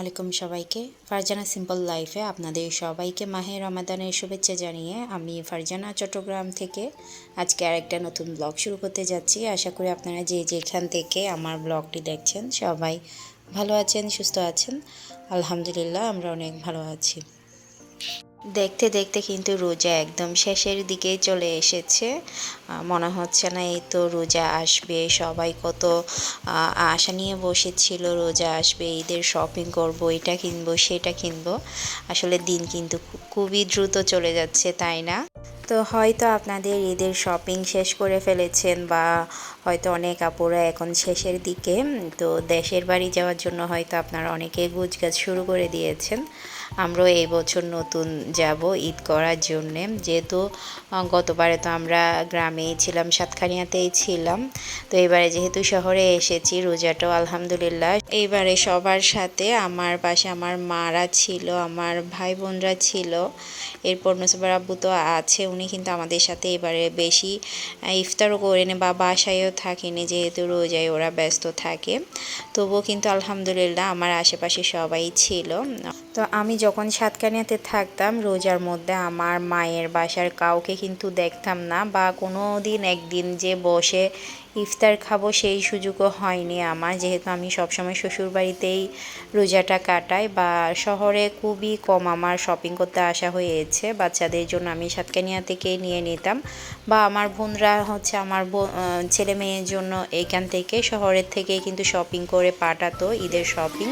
আলাইকুম সবাইকে। ফারজানা সিম্পল লাইফে আপনাদের সবাইকে মাহে রমাদানের শুভেচ্ছা জানিয়ে আমি ফারজানা চট্টগ্রাম থেকে আজকে আরেকটা নতুন ব্লগ শুরু করতে যাচ্ছি। আশা করি আপনারা যে যেখান থেকে আমার ব্লগটি দেখছেন সবাই ভালো আছেন, সুস্থ আছেন। আলহামদুলিল্লাহ, আমরা অনেক ভালো আছি। দেখতে দেখতে কিন্তু রোজা একদম শেষের দিকে চলে এসেছে। মনে হচ্ছে না এই তো রোজা আসবে। সবাই কত আশা নিয়ে বসেছিল, রোজা আসবে, ঈদের শপিং করব, এটা কিনবো, সেটা কিনবো। আসলে দিন কিন্তু খুবই দ্রুত চলে যাচ্ছে, তাই না? তো হয়তো আপনাদের ঈদের শপিং শেষ করে ফেলেছেন বা হয়তো অনেক আপুরা এখন শেষের দিকে। তো দেশের বাড়ি যাওয়ার জন্য হয়তো আপনারা অনেকে গুজগাছ শুরু করে দিয়েছেন। আমরাও এই বছর নতুন যাব ঈদ করার জন্যে। যেহেতু গতবারে তো আমরা গ্রামেই ছিলাম, সাতখানিয়াতেই ছিলাম। তো এবারে যেহেতু শহরে এসেছি, রোজাটাও আলহামদুলিল্লাহ। এইবারে সবার সাথে আমার পাশে আমার মারা ছিল, আমার ভাই বোনরা ছিল। এরপর নসিবার আব্বু তো আছে, উনি কিন্তু আমাদের সাথে এবারে বেশি ইফতারও করেনি বা বাসায়ও থাকেনি যেহেতু রোজায় ওরা ব্যস্ত থাকে। তবুও কিন্তু আলহামদুলিল্লাহ আমার আশেপাশে সবাই ছিল। তো আমি যখন সাতকানিয়াতে থাকতাম, রোজার মধ্যে আমার মায়ের বাসার কাউকে কিন্তু দেখতাম না বা কোনো দিন একদিন যে বসে ইফতার খাব সেই সুযোগও হয়নি আমার। যেহেতু আমি সবসময় শ্বশুর বাড়িতেই রোজাটা কাটাই বা শহরে খুবই কম আমার শপিং করতে আসা হয়েছে। বাচ্চাদের জন্য আমি সাতকানিয়া থেকেই নিয়ে নিতাম। বা আমার বোনরা হচ্ছে আমার ছেলে মেয়ের জন্য এখান থেকে শহরের থেকে কিন্তু শপিং করে পাঠাতো ঈদের শপিং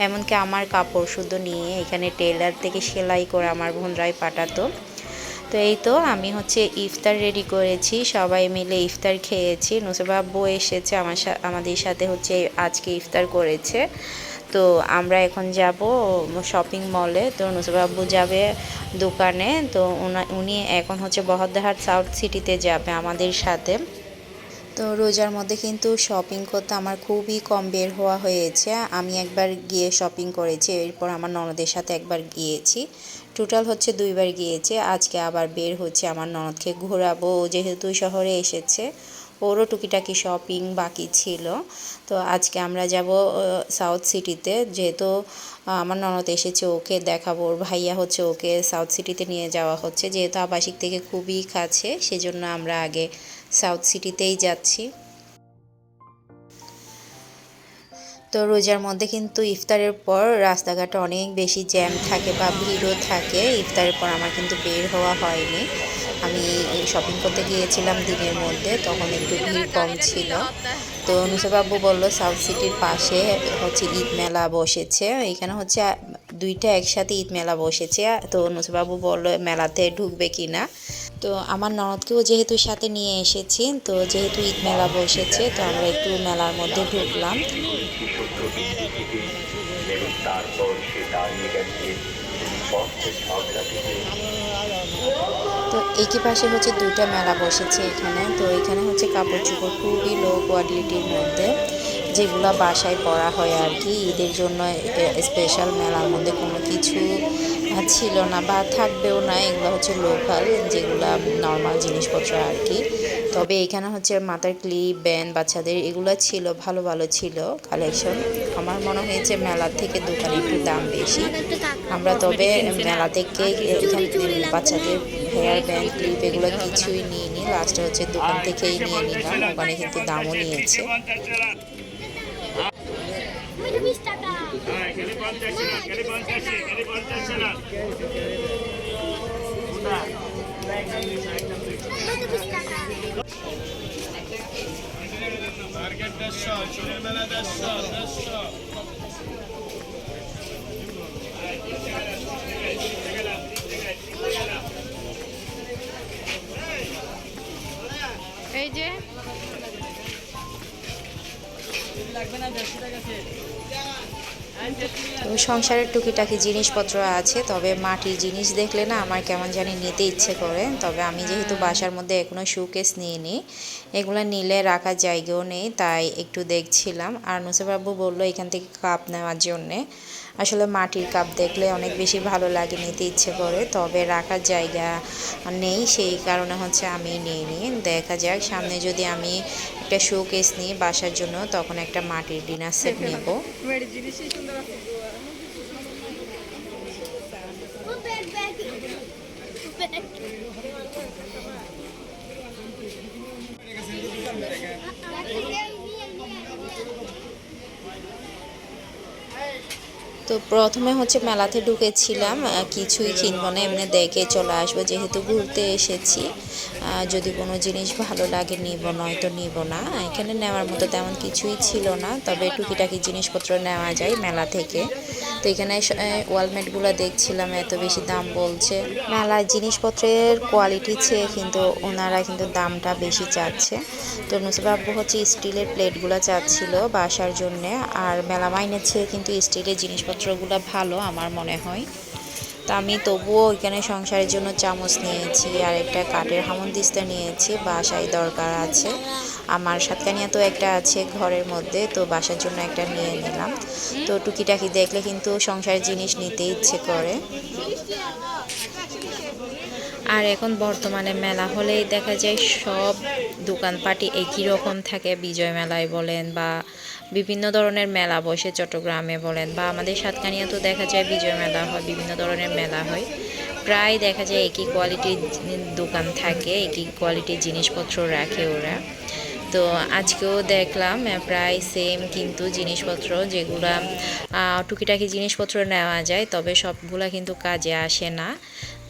এমনকি আমার কাপড় শুদ্ধ নিয়ে এখানে টেলার থেকে সেলাই করে আমার বোনরাই পাঠাতো। তো এই তো আমি হচ্ছে ইফতার রেডি করেছি, সবাই মিলে ইফতার খেয়েছি। নুসবা আব্বু এসেছে আমার আমাদের সাথে হচ্ছে আজকে ইফতার করেছে। তো আমরা এখন যাব শপিং মলে তো নুসবা আব্বু যাবে দোকানে। তো উনি এখন হচ্ছে বহদ্দাহাট সাউথ সিটিতে যাবে আমাদের সাথে। তো রোজার মধ্যে কিন্তু শপিং করতে আমার খুবই কম বের হওয়া হয়েছে। আমি একবার গিয়ে শপিং করেছি, এরপর আমার ননদের সাথে একবার গিয়েছি। টোটাল হচ্ছে দুইবার গিয়েছে, আজকে আবার বের হচ্ছে আমার ননদকে ঘোরাবো যেহেতু শহরে এসেছে, ওরও টুকিটাকি শপিং বাকি ছিল। তো আজকে আমরা যাব সাউথ সিটিতে যেহেতু আমার ননদ এসেছে ওকে দেখাবো, ওর ভাইয়া হচ্ছে ওকে সাউথ সিটিতে নিয়ে যাওয়া হচ্ছে, যেহেতু আবাসিক থেকে খুবই কাছে, সেজন্য আমরা আগে সাউথ সিটিতেই যাচ্ছি। তো রোজার মধ্যে কিন্তু ইফতারের পর রাস্তাঘাটে অনেক বেশি জ্যাম থাকে বা ভিড়ও থাকে। ইফতারের পর আমার কিন্তু বের হওয়া হয়নি। আমি শপিং করতে গিয়েছিলাম দিনের মধ্যে, তখন একটু ভিড় কম ছিল। তো নুসাবাবু বলল সাউথ সিটির পাশে হচ্ছে ঈদ মেলা বসেছে। এখানে হচ্ছে দুইটা একসাথে ঈদ মেলা বসেছে। তো নুসাবাবু বলল, মেলাতে ঢুকবে কি না তো আমার ননদকেও যেহেতু সাথে নিয়ে এসেছি, তো যেহেতু ঈদ মেলা বসেছে, তো আমরা একটু মেলার মধ্যে ঢুকলাম। তো একই পাশে হচ্ছে দুইটা মেলা বসেছে এখানে। তো এখানে হচ্ছে কাপড় চোপড় খুবই লো কোয়ালিটির মধ্যে, যেগুলো বাসায় পরা হয় আর কি। ঈদের জন্য স্পেশাল মেলার মধ্যে কোনো কিছু ছিল না বা থাকবেও না, এগুলো হচ্ছে লোকাল যেগুলো নর্মাল জিনিসপত্র আর কি। তবে এখানে হচ্ছে মাথার ক্লিপ ব্যান্ড বাচ্চাদের এগুলো ছিল, ভালো ভালো ছিল কালেকশন আমার মনে হয়েছে মেলার থেকে দোকানে একটু দাম বেশি। আমরা তবে মেলা থেকে বাচ্চাদের হেয়ার ব্যান্ড ক্লিপ এগুলো কিছুই নিইনি লাস্টে হচ্ছে দোকান থেকেই নিয়ে নিলাম ওখানে কিন্তু দামও নিয়েছে। বিশ টাকা বিশ টাকা এই সংসারের টুকিটাকি জিনিসপত্র আছে তবে মাটির জিনিস দেখলে না আমার কেমন জানি নিতে ইচ্ছে করে। তবে আমি যেহেতু বাসার মধ্যে এখনও শোকেস নিইনি এগুলো নিলে রাখার জায়গাও নেই তাই একটু দেখছিলাম। আর নুসেবাবু বলল এখান থেকে কাপ নেওয়ার জন্যে। আসলে মাটির কাপ দেখলে অনেক বেশি ভালো লাগে নিতে ইচ্ছে করে তবে রাখার জায়গা নেই সেই কারণে হচ্ছে আমি নিইনি। দেখা যাক সামনে যদি আমি একটা শোকেস নিই বাসার জন্য তখন একটা মাটির ডিনার সেট নেব। back. তো প্রথমে হচ্ছে মেলাতে ঢুকেছিলাম কিছুই কিনবো না, এমনি দেখে চলে আসব, যেহেতু ঘুরতে এসেছি। যদি কোনো জিনিস ভালো লাগে নিব, নয়তো নিব না। এখানে নেওয়ার মতো তেমন কিছুই ছিল না, তবে টুকিটাকি জিনিসপত্র নেওয়া যায় মেলা থেকে। তো এখানে ওয়ালমেটগুলো দেখছিলাম, এত বেশি দাম বলছে। মেলার জিনিসপত্রের কোয়ালিটি চেয়ে কিন্তু ওনারা কিন্তু দামটা বেশি চাচ্ছে। তো নুসবাব্বু হচ্ছে স্টিলের প্লেটগুলো চাচ্ছিল বাসার জন্যে, আর মেলা মাইনের চেয়ে কিন্তু স্টিলের জিনিসপত্রগুলো ভালো আমার মনে হয়। তা আমি তবুও ওইখানে সংসারের জন্য চামচ নিয়েছি আর একটা কাঠের হামনদিস্তা নিয়েছি, বাসায় দরকার আছে। আমার সাতকানিয়া তো একটা আছে ঘরের মধ্যে, তো বাসার জন্য একটা নিয়ে নিলাম। তো টুকিটাকি দেখলে কিন্তু সংসারের জিনিস নিতে ইচ্ছে করে। আর এখন বর্তমানে মেলা হলেই দেখা যায় সব দোকানপাটি একই রকম থাকে, বিজয় মেলায় বলেন বা বিভিন্ন ধরনের মেলা বসে চট্টগ্রামে বলেন, বা আমাদের সাতকানিয়া তো দেখা যায় বিজয় মেলা হয়, বিভিন্ন ধরনের মেলা হয়। প্রায় দেখা যায় একই কোয়ালিটির দোকান থাকে, একই কোয়ালিটির জিনিসপত্র রাখে ওরা। তো আজকেও দেখলাম প্রায় সেম কিন্তু জিনিসপত্র যেগুলা টুকিটাকি জিনিসপত্র নেওয়া যায়, তবে সবগুলা কিন্তু কাজে আসে না।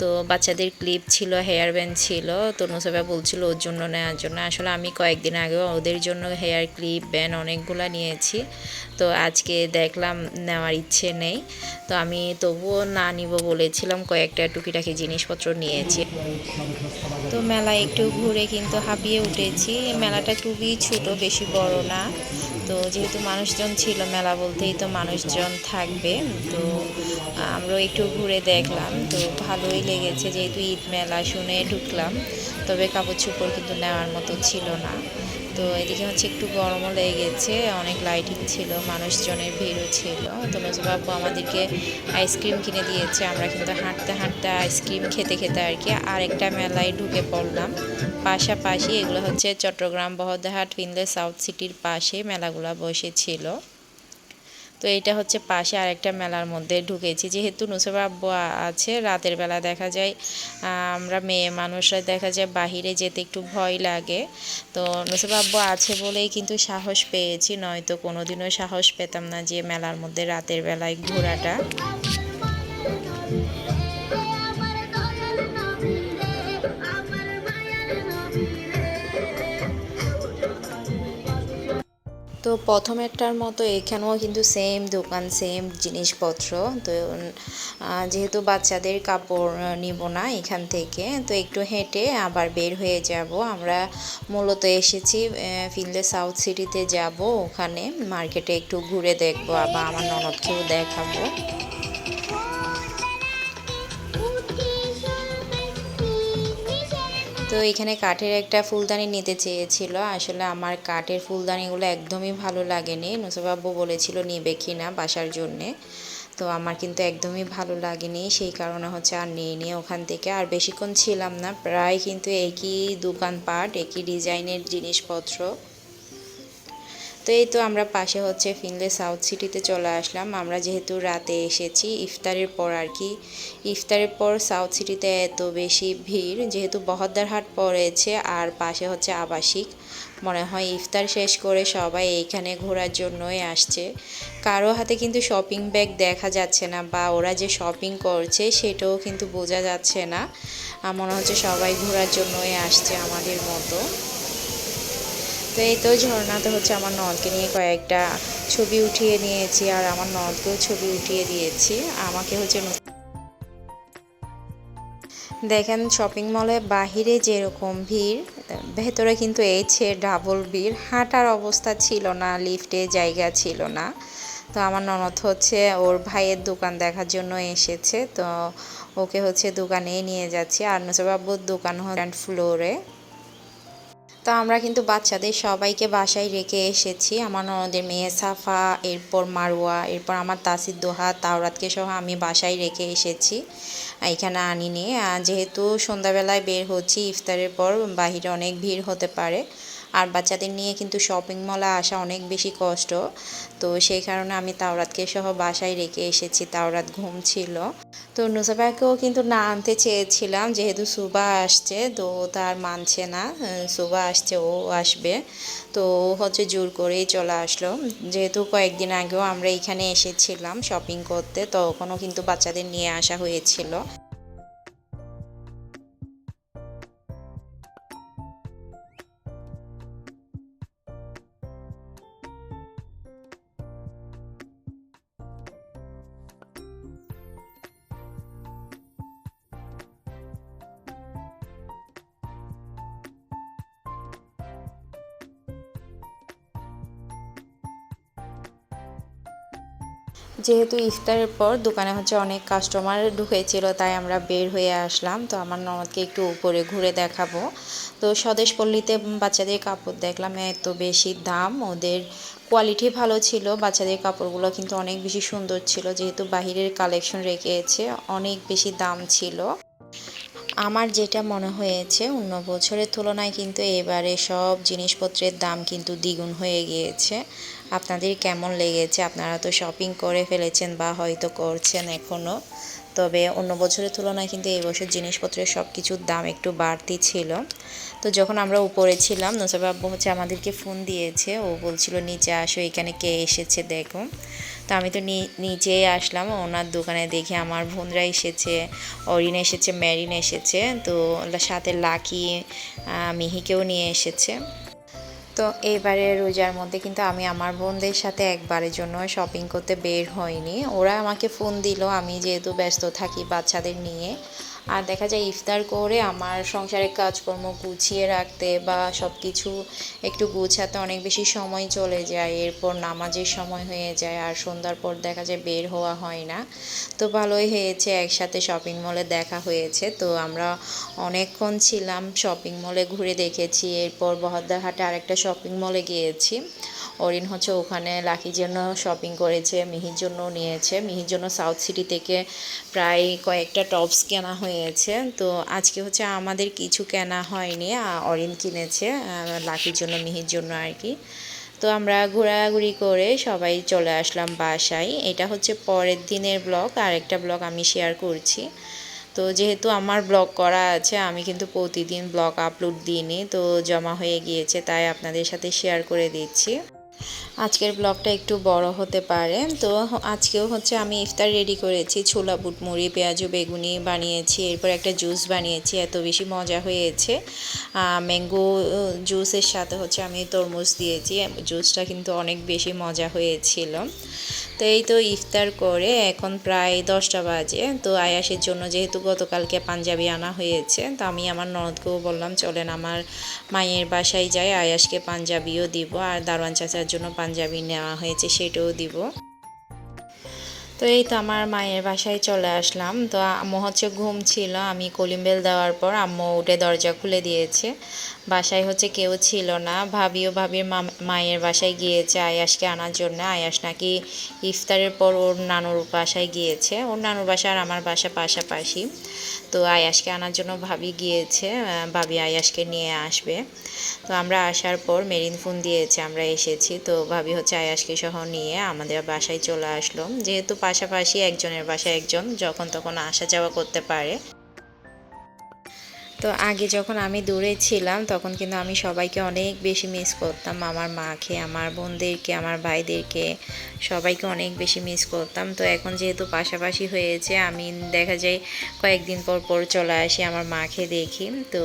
তো বাচ্চাদের ক্লিপ ছিল হেয়ার ব্যান্ড ছিল তো নুসাবা বলছিল ওর জন্য নেওয়ার জন্য। আসলে আমি কয়েকদিন আগেও ওদের জন্য হেয়ার ক্লিপ ব্যান্ড অনেকগুলো নিয়েছি। তো আজকে দেখলাম নেওয়ার ইচ্ছে নেই। তো আমি তবুও না নিব বলেছিলাম, কয়েকটা টুকিটাকি জিনিসপত্র নিয়েছি। তো মেলায় একটু ঘুরে কিন্তু হাঁপিয়ে উঠেছি। মেলাটা খুবই ছোট, বেশি বড় না। তো যেহেতু মানুষজন ছিল, মেলা বলতেই তো মানুষজন থাকবে, তো আমরাও একটু ঘুরে দেখলাম, তো ভালোই লেগেছে যেহেতু ঈদ মেলা শুনে ঢুকলাম, তবে কাপড় চোপড় কিন্তু নেওয়ার মতো ছিল না। তো এদিকে হচ্ছে একটু গরমও লেগেছে, অনেক লাইটিং ছিল, মানুষজনের ভিড়ও ছিল, তো নজবাবু আমাদেরকে আইসক্রিম কিনে দিয়েছে, আমরা কিন্তু হাঁটতে হাঁটতে আইসক্রিম খেতে খেতে আর কি আরেকটা মেলায় ঢুকে পড়লাম। পাশাপাশি এগুলো হচ্ছে চট্টগ্রাম বহদ্দাহাট ফিনলে সাউথ সিটির পাশে মেলাগুলো বসেছিল। তো এটা হচ্ছে পাশে আরেকটা মেলার মধ্যে ঢুকেছি। যেহেতু আব্বু আছে, রাতের বেলা দেখা যায় আমরা মেয়ে মানুষরা দেখা যায় বাহিরে যেতে একটু ভয় লাগে। তো আব্বু আছে বলেই কিন্তু সাহস পেয়েছি, নয়তো কোনোদিনও সাহস পেতাম না যে মেলার মধ্যে রাতের বেলায় ঘোরাটা। তো প্রথমেরটার মতো এখানেও কিন্তু সেম দোকান সেম জিনিসপত্র। তো যেহেতু বাচ্চাদের কাপড় নিব না এখান থেকে, তো একটু হেঁটে আবার বের হয়ে যাব। আমরা মূলত এসেছি ফিল্ডে সাউথ সিটিতে যাব। ওখানে মার্কেটে একটু ঘুরে দেখব, আবার আমার ননদকেও দেখাবো। তো এখানে কাঠের একটা ফুলদানি নিতে চেয়েছিল। আসলে আমার কাঠের ফুলদানিগুলো একদমই ভালো লাগেনি। নুসুবাবু বলেছিল, নিবে কি না বাসার জন্যে? তো আমার কিন্তু একদমই ভালো লাগেনি। সেই কারণে হচ্ছে আর নিয়ে নিয়ে ওখান থেকে আর বেশিক্ষণ ছিলাম না। প্রায় কিন্তু একই দোকানপাট, একই ডিজাইনের জিনিসপত্র। তো এই তো আমরা পাশে হচ্ছে ফিনলে সাউথ সিটিতে চলে আসলাম। আমরা যেহেতু রাতে এসেছি, ইফতারের পর আর কি। ইফতারের পর সাউথ সিটিতে এত বেশি ভিড়, যেহেতু বহদ্দার হাট পড়েছে আর পাশে হচ্ছে আবাসিক। মনে হয় ইফতার শেষ করে সবাই এইখানে ঘোরার জন্যই আসছে। কারও হাতে কিন্তু শপিং ব্যাগ দেখা যাচ্ছে না বা ওরা যে শপিং করছে সেটাও কিন্তু বোঝা যাচ্ছে না। মনে হচ্ছে সবাই ঘোরার জন্যই আসছে আমাদের মতো। তো এই তো ঝর্ণাতে হচ্ছে আমার নদকে নিয়ে কয়েকটা ছবি উঠিয়ে নিয়েছি আর আমার নদকেও ছবি উঠিয়ে দিয়েছি। আমাকে হচ্ছে দেখেন শপিং মলে বাহিরে যেরকম ভিড়, ভেতরে কিন্তু এই ডাবল ভিড়, হাঁটার অবস্থা ছিল না লিফটে জায়গা ছিল না। তো আমার ননদ হচ্ছে ওর ভাইয়ের দোকান দেখার জন্য এসেছে, তো ওকে হচ্ছে দোকানে নিয়ে যাচ্ছি। আর নসবাবুর দোকান গ্র্যান্ড ফ্লোরে তো আমরা কিন্তু বাচ্চাদের সবাইকে বাসায় রেখে এসেছি। আমার ননদের মেয়ে সাফা, এরপর মারুয়া এরপর আমার তাসির দোহা, তাওরাতকে সহ আমি বাসায় রেখে এসেছি। এখানে আনিনি। যেহেতু সন্ধ্যাবেলায় বের হচ্ছি, ইফতারের পর বাহিরে অনেক ভিড় হতে পারে। আর বাচ্চাদের নিয়ে কিন্তু শপিং মলে আসা অনেক বেশি কষ্ট। তো সেই কারণে আমি তাওরাতকে সহ বাসায় রেখে এসেছি, তাওরাত ঘুম ছিল। তো নুসাবাকেও কিন্তু না আনতে চেয়েছিলাম, যেহেতু সুবা আসছে, তো তার মানছে না সুবা আসছে, ও আসবে। তো ও হচ্ছে জোর করেই চলে আসলো। যেহেতু কয়েকদিন আগেও আমরা এখানে এসেছিলাম শপিং করতে তখনও কিন্তু বাচ্চাদের নিয়ে আসা হয়েছিল। যেহেতু ইফতারের পর দোকানে হচ্ছে অনেক কাস্টমার ঢুকেছিল, তাই আমরা বের হয়ে আসলাম। তো আমার ননদকে একটু উপরে ঘুরে দেখাবো। তো স্বদেশ পল্লীতে বাচ্চাদের কাপড় দেখলাম, এত বেশি দাম। ওদের কোয়ালিটি ভালো ছিল, বাচ্চাদের কাপড়গুলো কিন্তু অনেক বেশি সুন্দর ছিল, যেহেতু বাহিরের কালেকশন রেখেছে, অনেক বেশি দাম ছিল। আমার যেটা মনে হয়েছে, অন্য বছরের তুলনায় কিন্তু এবারে সব জিনিসপত্রের দাম কিন্তু দ্বিগুণ হয়ে গিয়েছে। আপনাদের কেমন লেগেছে? আপনারা তো শপিং করে ফেলেছেন বা হয়তো করছেন এখনও তবে অন্য বছরের তুলনায় কিন্তু এই বছর জিনিসপত্রের সব কিছুর দাম একটু বাড়তি ছিল। তো যখন আমরা উপরে ছিলাম নসর আব্বু হচ্ছে আমাদেরকে ফোন দিয়েছে। ও বলছিল, নিচে আসো, এখানে কে এসেছে দেখো। তো আমি তো নি- নিচেই আসলাম, ওনার দোকানে দেখে আমার বোনরা এসেছে, অরিন এসেছে ম্যারিন এসেছে। তো সাথে লাকি মিহিকেও নিয়ে এসেছে। তো এবারে রোজার মধ্যে কিন্তু আমি আমার বোনদের সাথে একবারের জন্য শপিং করতে বের হইনি। ওরা আমাকে ফোন দিল, আমি যেহেতু ব্যস্ত থাকি বাচ্চাদের নিয়ে। আর দেখা যায় ইফতার করে আমার সংসারের কাজকর্ম গুছিয়ে রাখতে বা সব কিছু একটু গুছাতে অনেক বেশি সময় চলে যায়। এরপর নামাজের সময় হয়ে যায় আর সন্ধ্যার পর দেখা যায় বের হওয়া হয় না। তো ভালোই হয়েছে, একসাথে শপিং মলে দেখা হয়েছে। তো আমরা অনেকক্ষণ ছিলাম শপিং মলে ঘুরে দেখেছি। এরপর বহদ্দারহাটে আরেকটা শপিং মলে গিয়েছি। অরিন হচ্ছে ওখানে লাকির জন্য শপিং করেছে, মিহির জন্য নিয়েছে। মিহির জন্য সাউথ সিটি থেকে প্রায় কয়েকটা টপস কেনা হয়েছে তো আজকে হচ্ছে আমাদের কিছু কেনা হয়নি অরিন কিনেছে লাকির জন্য, মিহির জন্য আর কি। তো আমরা ঘোরাঘুরি করে সবাই চলে আসলাম বাসায়। এটা হচ্ছে পরের দিনের ব্লগ আর একটা ব্লগ আমি শেয়ার করছি। তো যেহেতু আমার ব্লগ করা আছে, আমি কিন্তু প্রতিদিন ব্লগ আপলোড দিইনি, তো জমা হয়ে গিয়েছে, তাই আপনাদের সাথে শেয়ার করে দিচ্ছি। আজকের ব্লগটা একটু বড় হতে পারে। তো আজকেও হচ্ছে আমি ইফতার রেডি করেছি, ছোলা বুট মুড়ি পেঁয়াজু, বেগুনি বানিয়েছি, এরপর একটা জুস বানিয়েছি, এত বেশি মজা হয়েছে। ম্যাঙ্গো জুসের সাথে হচ্ছে আমি তরমুজ দিয়েছি জুসটা কিন্তু অনেক বেশি মজা হয়েছিল। তো এই তো ইফতার করে, এখন প্রায় দশটা বাজে। তো আয়াসের জন্য যেহেতু গতকালকে পাঞ্জাবি আনা হয়েছে, তো আমি আমার ননদকেও বললাম, চলেন আমার মায়ের বাসায় যাই, আয়াসকে পাঞ্জাবিও দিব, আর দারোয়ান চাচার জন্য পাঞ্জাবি নেওয়া হয়েছে সেটাও দিব। তো এই তো আমার মায়ের বাসায় চলে আসলাম। তো আম্মু হচ্ছে ঘুম ছিল, আমি কলিম বেল দেওয়ার পর আম্মু উঠে দরজা খুলে দিয়েছে। বাসায় হচ্ছে কেউ ছিল না। ভাবিও ভাবির মায়ের বাসায় গিয়েছে আয়াসকে আনার জন্য। আয়াস নাকি ইফতারের পর ওর নানুর বাসায় গিয়েছে। ওর নানুর বাসা আর আমার বাসা পাশাপাশি। তো আয়াসকে আনার জন্য ভাবি গিয়েছে ভাবি আয়াসকে নিয়ে আসবে। তো আমরা আসার পর মেরিন ফোন দিয়েছে, আমরা এসেছি। তো ভাবি হচ্ছে আয়াসকে সহ নিয়ে আমাদের বাসায় চলে আসলো। যেহেতু পাশাপাশি একজনের বাসায় একজন, যখন তখন আসা যাওয়া করতে পারে। তো আগে যখন আমি দূরে ছিলাম তখন কিন্তু আমি সবাইকে অনেক বেশি মিস করতাম। আমার মাকে আমার বোনদেরকে আমার ভাইদেরকে সবাইকে অনেক বেশি মিস করতাম। তো এখন যেহেতু পাশাপাশি হয়েছে আমি দেখা যায় কয়েকদিন পর পর চলে আসি আমার মাকে দেখি। তো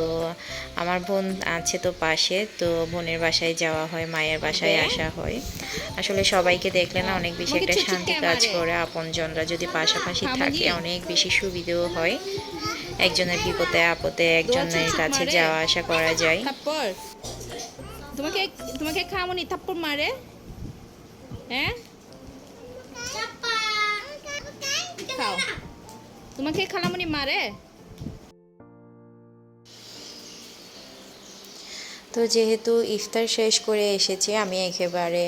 আমার বোন আছে তো পাশে তো বোনের বাসায় যাওয়া হয় মায়ের বাসায় আসা হয়। আসলে সবাইকে দেখলে না অনেক বেশি একটা শান্তি কাজ করে আপনজনরা যদি পাশাপাশি থাকে অনেক বেশি সুবিধেও হয়। একজনের বিপদে আপদে একজনের কাছে যাওয়া আসা করা যায়। তোমাকে তোমাকে খামনি থাপ্পড় মারে। হ্যাঁ? খাও। তোমাকে খালামনি মারে। তো যেহেতু ইফতার শেষ করে এসেছি আমি একেবারে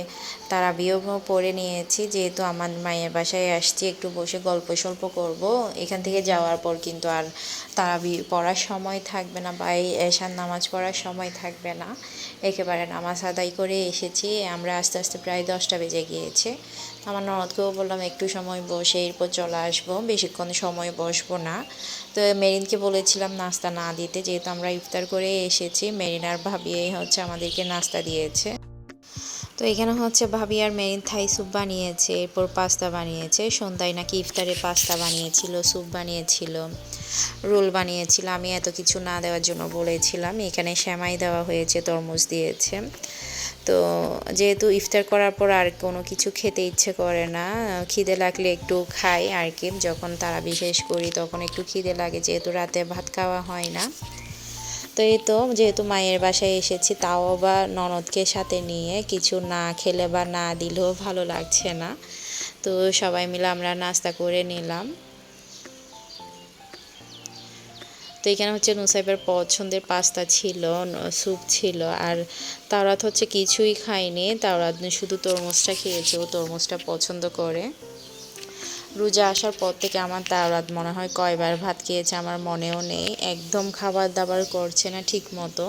তারাবিও পরে নিয়েছি। যেহেতু আমার মায়ের বাসায় আসছি, একটু বসে গল্প সল্প করব। এখান থেকে যাওয়ার পর কিন্তু আর তারাবি পড়ার সময় থাকবে না বা এই এশার নামাজ পড়ার সময় থাকবে না। একেবারে নামাজ আদায় করে এসেছি। আমরা আস্তে আস্তে প্রায় দশটা বেজে গিয়েছে। আমার ননদকেও বললাম, একটু সময় বসে এরপর চলে আসব। বেশিক্ষণ সময় বসবো না। তো মেরিনকে বলেছিলাম নাস্তা না দিতে। যেহেতু আমরা ইফতার করে এসেছি, মেরিন আর ভাবি হচ্ছে আমাদেরকে নাস্তা দিয়েছে। তো এখানে হচ্ছে ভাবি আর মেরিন থাই স্যুপ বানিয়েছে, এরপর পাস্তা বানিয়েছে, সন্ধ্যায় নাকি ইফতারে পাস্তা বানিয়েছিল, স্যুপ বানিয়েছিল, রোল বানিয়েছিল, আমি এত কিছু না দেওয়ার জন্য বলেছিলাম, এখানে শ্যামাই দেওয়া হয়েছে, তরমুজ দিয়েছে। তো যেহেতু ইফতার করার পর আর কোনো কিছু খেতে ইচ্ছে করে না, খিদে লাগলে একটু খাই আর কি, যখন তারা বিশেষ করি তখন একটু খিদে লাগে, যেহেতু রাতে ভাত খাওয়া হয় না। তো এই তো, যেহেতু মায়ের বাসায় এসেছি, তাও বা ননদকে সাথে নিয়ে কিছু না খেলে বা না দিলেও ভালো লাগছে না। তো সবাই মিলে আমরা নাস্তা করে নিলাম। তো এখানে হচ্ছে নুসাইবের পছন্দের পাস্তা ছিল স্যুপ ছিল, আর তাওরাত হচ্ছে কিছুই খায়নি। তাওরাত শুধু তরমুজটা খেয়েছে, ও তরমুজটা পছন্দ করে। রোজা আসার পর থেকে আমার তাওরাত মনে হয় কয়বার ভাত খেয়েছে আমার মনেও নেই। একদম খাবার দাবার করছে না ঠিক মতো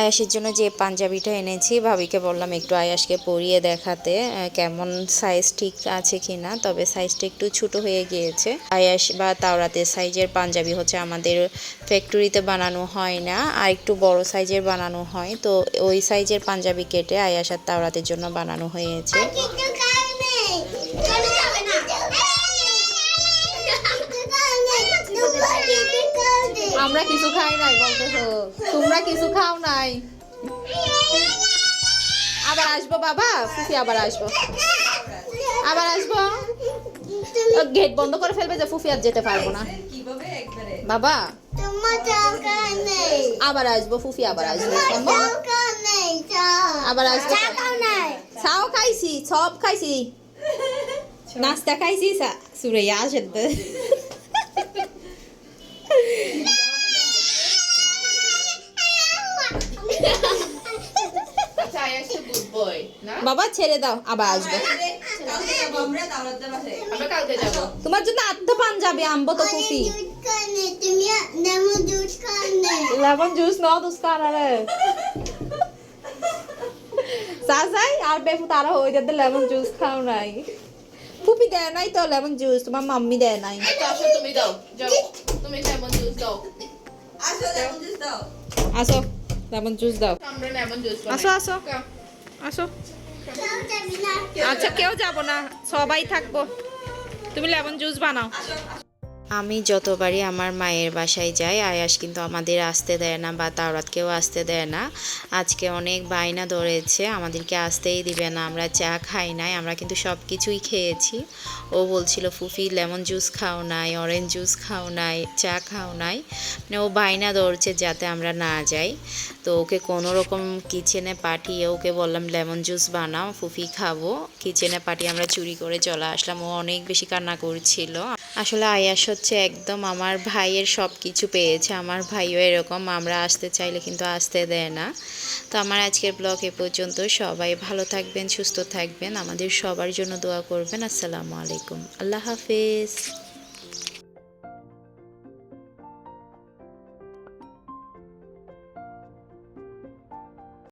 আয়াসের জন্য যে পাঞ্জাবিটা এনেছি, ভাবিকে বললাম একটু আয়াসকে পরিয়ে দেখাতে কেমন সাইজ ঠিক আছে কি না তবে সাইজটা একটু ছোট হয়ে গিয়েছে। আয়াস বা তাওরাতের সাইজের পাঞ্জাবি হচ্ছে আমাদের ফ্যাক্টরিতে বানানো হয় না, আর একটু বড় সাইজের বানানো হয়। তো ওই সাইজের পাঞ্জাবি কেটে আয়াস আর তাওরাতের জন্য বানানো হয়েছে। আমরা কিছু খাই নাই বলতেছো। তোমরা কিছু খাও নাই। আবার আসব বাবা? ফুফি আবার আসব। আবার আসব? গেট বন্ধ করে ফেলবে যে ফুফি আর যেতে পারব না। বাবা? আবার আসব ফুফি আবার আসব? আবার আসব। চাও খাইছি সব খাইছি। নাস্তা খাইছি সা- সুরাইয়া বাবা ছেড়ে দাও আবার আসবে। তোমার জন্য আর্ধ পাঞ্জাবি আনব তো ফুফি জুস খানে তুমি লেমন জুস খানে লেমন জুস ন দুস্তান আরে সাসাই আর বেফু তারা হয়ে যেতে লেমন জুস খাও নাই। ফুপি দেয় নাই তো লেমন জুস তোমার মাম্মি দেয় নাই। আসো তুমি দাও যাও। তুমি লেমন জুস দাও। আসো লেমন জুস দাও। আমরা লেমন জুস আসো আসো আসো। যাবি না আচ্ছা কেউ যাব না সবাই থাকব। তুমি লেমন জুস বানাও। আমি যতবারই আমার মায়ের বাসায় যাই, আয়াস কিন্তু আমাদের আসতে দেয় না বা তাওরাতকেও আসতে দেয় না। আজকে অনেক বায়না ধরেছে, আমাদেরকে আসতেই দিবে না। আমরা চা খাই নাই, আমরা কিন্তু সব কিছুই খেয়েছি। ও বলছিল, ফুফি, লেমন জুস খাও নাই, অরেঞ্জ জুস খাও নাই, চা খাও নাই। মানে ও বায়না ধরছে যাতে আমরা না যাই। তো ওকে কোনো রকম কিচেনে পাঠিয়ে ওকে বললাম, লেমন জুস বানাও, ফুফি খাব। কিচেনে পাঠিয়ে আমরা চুরি করে চলে আসলাম। ও অনেক বেশি কান্না করছিল। আসলে আয়াস হচ্ছে একদম আমার ভাইয়ের সব কিছু পেয়েছে। আমার ভাইও এরকম, আমরা আসতে চাইলে কিন্তু আসতে দেয় না। তো আমার আজকের ব্লগ এ পর্যন্ত সবাই ভালো থাকবেন, সুস্থ থাকবেন। আমাদের সবার জন্য দোয়া করবেন। আসসালামু আলাইকুম। আল্লাহ হাফেজ।